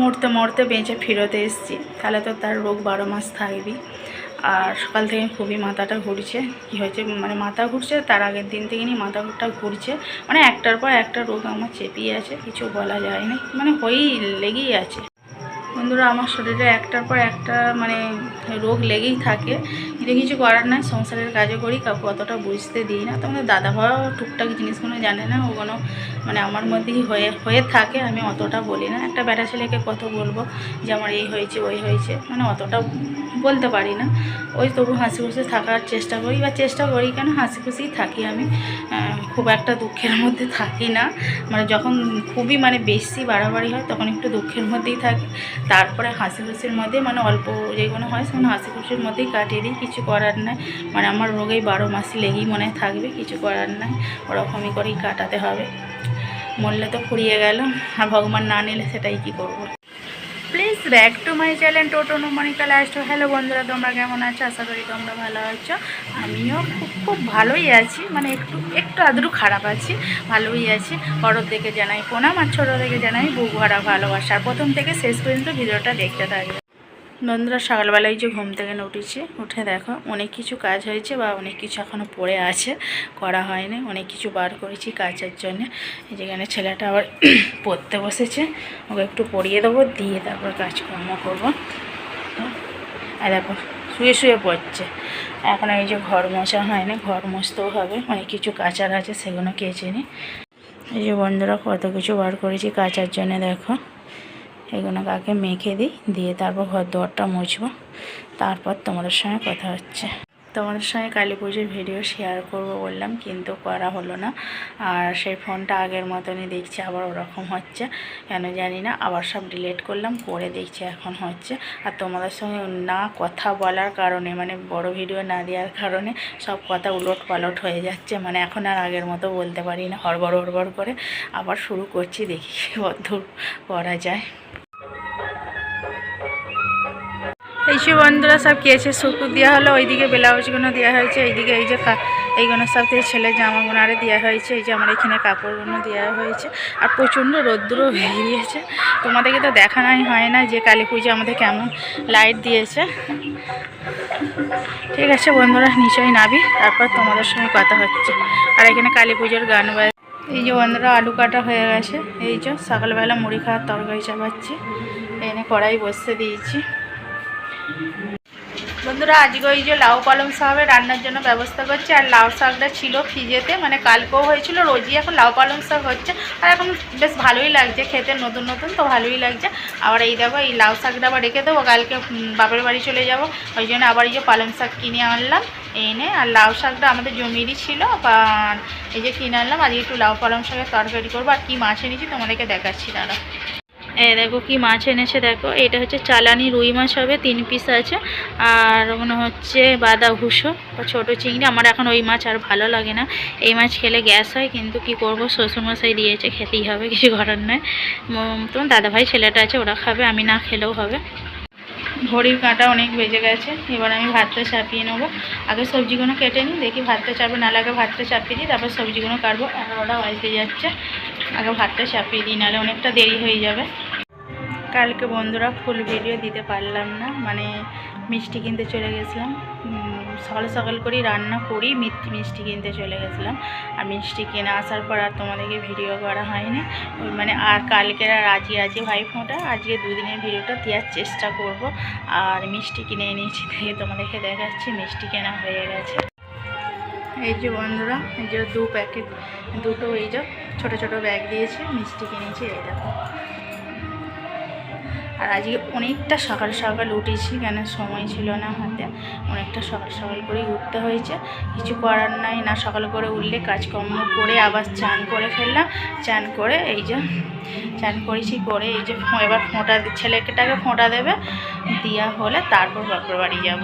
মরতে মরতে বেঁচে ফিরতে এসেছি। তাহলে তো তার রোগ বারো মাস থাকবি আর সকাল থেকে খুবই মাথাটা ঘুরছে। কী হয়েছে? মানে মাথা ঘুরছে, তার আগের দিন থেকে নিয়ে মাথাটা ঘুরছে। মানে একটার পর একটা রোগ আমার চেপিয়ে আছে, কিছু বলা যায় না। মানে হয়েই লেগেই আছে। বন্ধুরা, আমার শরীরে একটার পর একটা মানে রোগ লেগেই থাকে। কিন্তু কিছু করার নাই, সংসারের কাজও করি, কাউকে অতটা বুঝতে দিই না। তোমাদের দাদা ভাও টুকটাক জিনিসগুলো জানে না, ওগুলো মানে আমার মধ্যেই হয়ে হয়ে থাকে, আমি অতটা বলি না। একটা বেটা ছেলেকে কত বলব যে, আমার এই হয়েছে, ওই হয়েছে মানে অতটা বলতে পারি না। ওই তবু হাসি খুশি থাকার চেষ্টা করি বা চেষ্টা করি কেন হাসি খুশিই থাকি আমি। খুব একটা দুঃখের মধ্যে থাকি না। মানে যখন খুবই মানে বেশি বাড়াবাড়ি হয় তখন একটু দুঃখের মধ্যেই থাকি। তারপরে হাসি খুশির মধ্যে মানে অল্প যেগুলো হয় সেগুলো হাসি খুশির মধ্যেই কাটিয়ে দিই। কিছু করার নাই। মানে আমার রোগেই বারো মাস লেগেই মনে থাকবে, কিছু করার নাই। ওরকমই করেই কাটাতে হবে। মরলে তো ফুরিয়ে গেল। আর ভগবান না নিলে সেটাই কি করব। Please back to my channel Toto Monika last hello বন্ধুরা, তোমরা কেমন আছো? আশা করি তোমরা ভালো আছো। আমিও খুব খুব ভালোই আছি। মানে একটু একটু আদরু খারাপ আছি, ভালোই আছি। বড়োর দিকে জানাই প্রণাম আর ছোটো থেকে জানাই বুক ভরা ভালোবাসা। প্রথম থেকে শেষ পর্যন্ত ভিডিওটা দেখতে থাকবে। বন্ধুরা সকালবেলায় যে ঘুম থেকে উঠেছি, উঠে দেখো অনেক কিছু কাজ হয়েছে বা অনেক কিছু এখনও পড়ে আছে, করা হয়নি। অনেক কিছু বার করেছি কাজের জন্য। যেখানে ছেলেটা আবার পড়তে বসেছে। ওকে একটু পড়িয়ে দেবো, দিয়ে তারপর কাজকর্ম করব। আর দেখো, শুয়ে শুয়ে পড়ছে। এখন এই যে ঘর মোছা হয়নি, ঘর মোছতেও হবে। অনেক কিছু কাচার আছে, সেগুলো কেচে নিই এই যে বন্ধুরা, কত কিছু বার করেছি কাচার জন্য, দেখো। এগুলো কাকে মেখে দিই? দিয়ে তারপর ঘর দুয়ারটা মুছবো। তারপর তোমাদের সঙ্গে কথা হচ্ছে। তোমাদের সঙ্গে কালী পুজোর ভিডিও শেয়ার করব বললাম, কিন্তু করা হলো না। আর সেই ফোনটা আগের মতনই দেখছি, আবার ওরকম হচ্ছে। কেন জানি না, আবার সব ডিলিট করলাম, করে দেখছি এখন হচ্ছে। আর তোমাদের সঙ্গে না কথা বলার কারণে মানে বড় ভিডিও না দেওয়ার কারণে সব কথা উলট পালট হয়ে যাচ্ছে। মানে এখন আর আগের মতো বলতে পারি না, হড়বড় হড়বড় করে। আবার শুরু করছি, দেখি কতদূর করা যায়। এইসব বন্ধুরা সব কেছে শুকুর দেওয়া হলো, ওইদিকে ব্লাউজগুলো দেওয়া হয়েছে, এইদিকে এই যে এইগুলো সব থেকে ছেলের জামাগুলো আরে দেওয়া হয়েছে, এই যে আমার এখানে কাপড়গুলো দেওয়া হয়েছে। আর প্রচণ্ড রোদ্দুরও বেরিয়েছে। তোমাদেরকে তো দেখানোই হয় না যে কালী পুজো আমাদের কেমন লাইট দিয়েছে। ঠিক আছে বন্ধুরা নিচেই নাবি, তারপর তোমাদের সঙ্গে কথা হচ্ছে। আর এখানে কালী পুজোর গান বাজ, এই যে বন্ধুরা আলু কাটা হয়ে গেছে, এই যে সকালবেলা মুড়ি খাওয়ার তরকারি চাপাচ্ছি, এনে কড়াই বসতে দিয়েছি। বন্ধুরা, আজকে ওই যে লাউ পালং শাকের রান্নার জন্য ব্যবস্থা করছি, আর লাউ শাকটা ছিল ফ্রিজেতে মানে কালকেও হয়েছিল, রোজই এখন লাউ পালং শাক হচ্ছে, আর এখন বেশ ভালোই লাগছে খেতে, নতুন নতুন তো ভালোই লাগছে। আবার এই দেখো, এই লাউ শাকটা আবার রেখে দেবো, কালকে বাপের বাড়ি চলে যাব, ওই জন্য আবার এই যে পালং শাক কিনে আনলাম, এনে, আর লাউ শাকটা আমাদের জমিরই ছিল এই যে কিনে আনলাম, আজকে একটু লাউ পালং শাকের তরকারি করব, আর কী মাছ এনেছি তোমাদেরকে দেখাচ্ছি দাঁড়া এই দেখো কি মাছ এনেছে, দেখো। এটা হচ্ছে চালানি রুই মাছ হবে, তিন পিস আছে। আর মনে হচ্ছে বাদা ভুষো বা ছোটো চিংড়ি। আমার এখন ওই মাছ আর ভালো লাগে না। এই মাছ খেলে গ্যাস হয়, কিন্তু কি করব? শ্বশুরমশাই দিয়েছে, খেতেই হবে, কিছু করার নয় তোমার দাদাভাই ছেলেটা আছে, ওরা খাবে, আমি না খেলেও হবে। ঘড়ির কাঁটা অনেক বেজে গেছে, এবার আমি ভাতটা চাপিয়ে নেব। আগে সবজিগুলো কেটে নিই, দেখি ভাতটা চাপে নাহলে আগে ভাতটা চাপিয়ে দিই, তারপর সবজিগুলো কাটবো। এগারোটা বাজতে যাচ্ছে, আগে ভাতটা চাপিয়ে দিই, নাহলে অনেকটা দেরি হয়ে যাবে। কালকে বন্ধুরা ফুল ভিডিও দিতে পারলাম না। মানে মিষ্টি কিনতে চলে গেছিলাম। সকাল সকাল করেই রান্না করি মিষ্টি মিষ্টি কিনতে চলে গেছিলাম। আর মিষ্টি কিনে আসার পর আর তোমাদেরকে ভিডিও করা হয়নি। ওই মানে আর কালকের আর আজকে আছে ভাই ফোঁটা আজকে দুদিনের ভিডিওটা দেওয়ার চেষ্টা করব। আর মিষ্টি কিনে এনেছি থেকে তোমাদেরকে দেখাচ্ছি, মিষ্টি কেনা হয়ে গেছে। এই যে বন্ধুরা, এই যে দু প্যাকেট দুটো এই যে ছোটো ছোটো ব্যাগ দিয়েছে, মিষ্টি কিনেছি, এই দেখো। আর আজকে অনেকটা সকাল সকাল উঠেছি, কেন সময় ছিল না হাতে। অনেকটা সকাল সকাল করেই উঠতে হয়েছে। কিছু করার নাই, না সকাল করে উঠলে কাজকর্ম করে আবার চান করে ফেললাম। চান করে এই যে চান করেছি করে এই যে এবার ফোঁটা ছেলেকেটাকে ফোঁটা দেবে দেওয়া হলে তারপর বাপের বাড়ি যাব।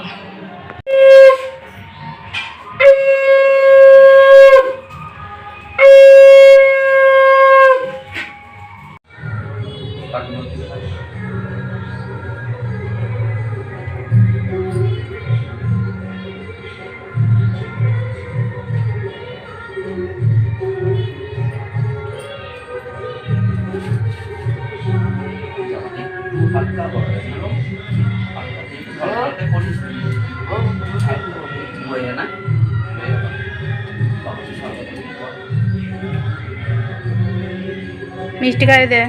মিষ্টি খাই দে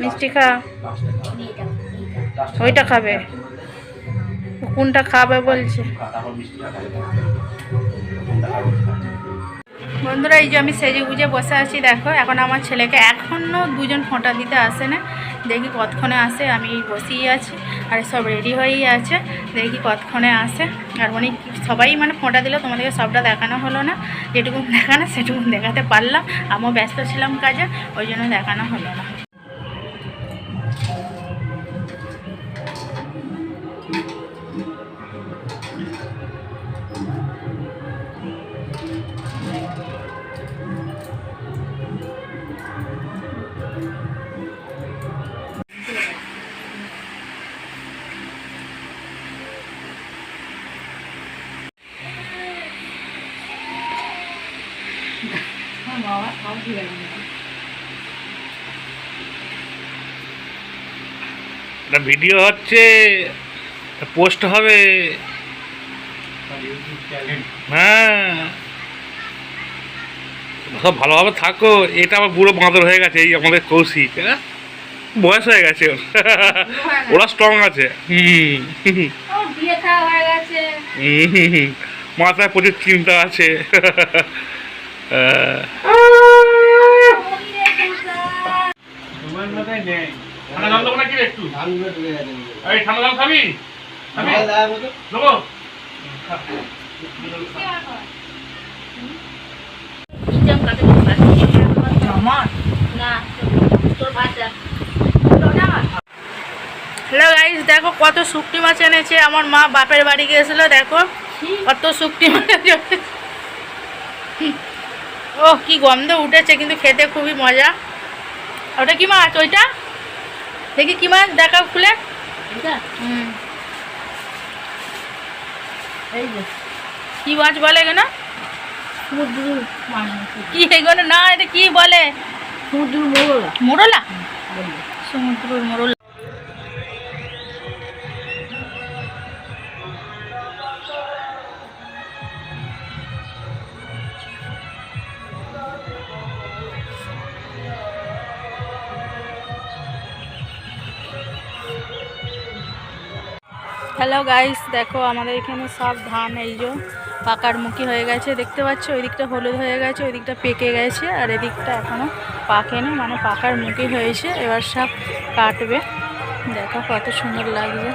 মিষ্টি খা ওইটা খাবে। কোনটা খাবে বলছে? বন্ধুরা, এই যে আমি সেজে গুজে বসে আছি, দেখো, এখন আমার ছেলেকে এখনও দুজন ফোঁটা দিতে আসে না দেখি কতক্ষণে আসে, আমি বসেই আছি আর সব রেডি হয়েই আছে। দেখি কতক্ষণে আসে। আর অনেক সবাই মানে ফোঁটা দিল, তোমাদেরকে সবটা দেখানো হলো না। যেটুকু দেখানো, সেটুকু দেখাতে পারলাম। আমিও ব্যস্ত ছিলাম কাজে, ওই জন্য দেখানো হলো না। একটা ভিডিও হচ্ছে পোস্ট হবে। হ্যাঁ। সব ভালোভাবে থাকো এটা আবার বুড়ো বাঁদর হয়ে গেছে এই আমাদের কৌশিক হ্যাঁ বয়স হয়ে গেছে ওর। ওরা স্ট্রং আছে। মাথায় প্রচুর চিন্তা আছে। হ্যালো গাইস, দেখো কত শুকটি মাছ এনেছে আমার মা বাপের বাড়ি গিয়েছিল, দেখো কত শুকটি মাছ। ও কি গন্ধ উঠেছে কিন্তু খেতে খুবই মজা। ওটা কি মাছ? ওইটা? দেখি কি মাছ দেখাও খুলে। কি মাছ বলে কেন কি এগুলো? না এটা কি বলে? মোরলা। সমুদ্রের মোরলা। হ্যালো গাইস দেখো, আমাদের এখানে সব ধান এই যে পাকার মুখী হয়ে গেছে। দেখতে পাচ্ছ? ওই দিকটা হলুদ হয়ে গেছে ওই দিকটা পেকে গেছে, আর এদিকটা এখনও পাকেনি মানে পাকার মুখী হয়েছে। এবার সব কাটবে। দেখো কত সুন্দর লাগছে।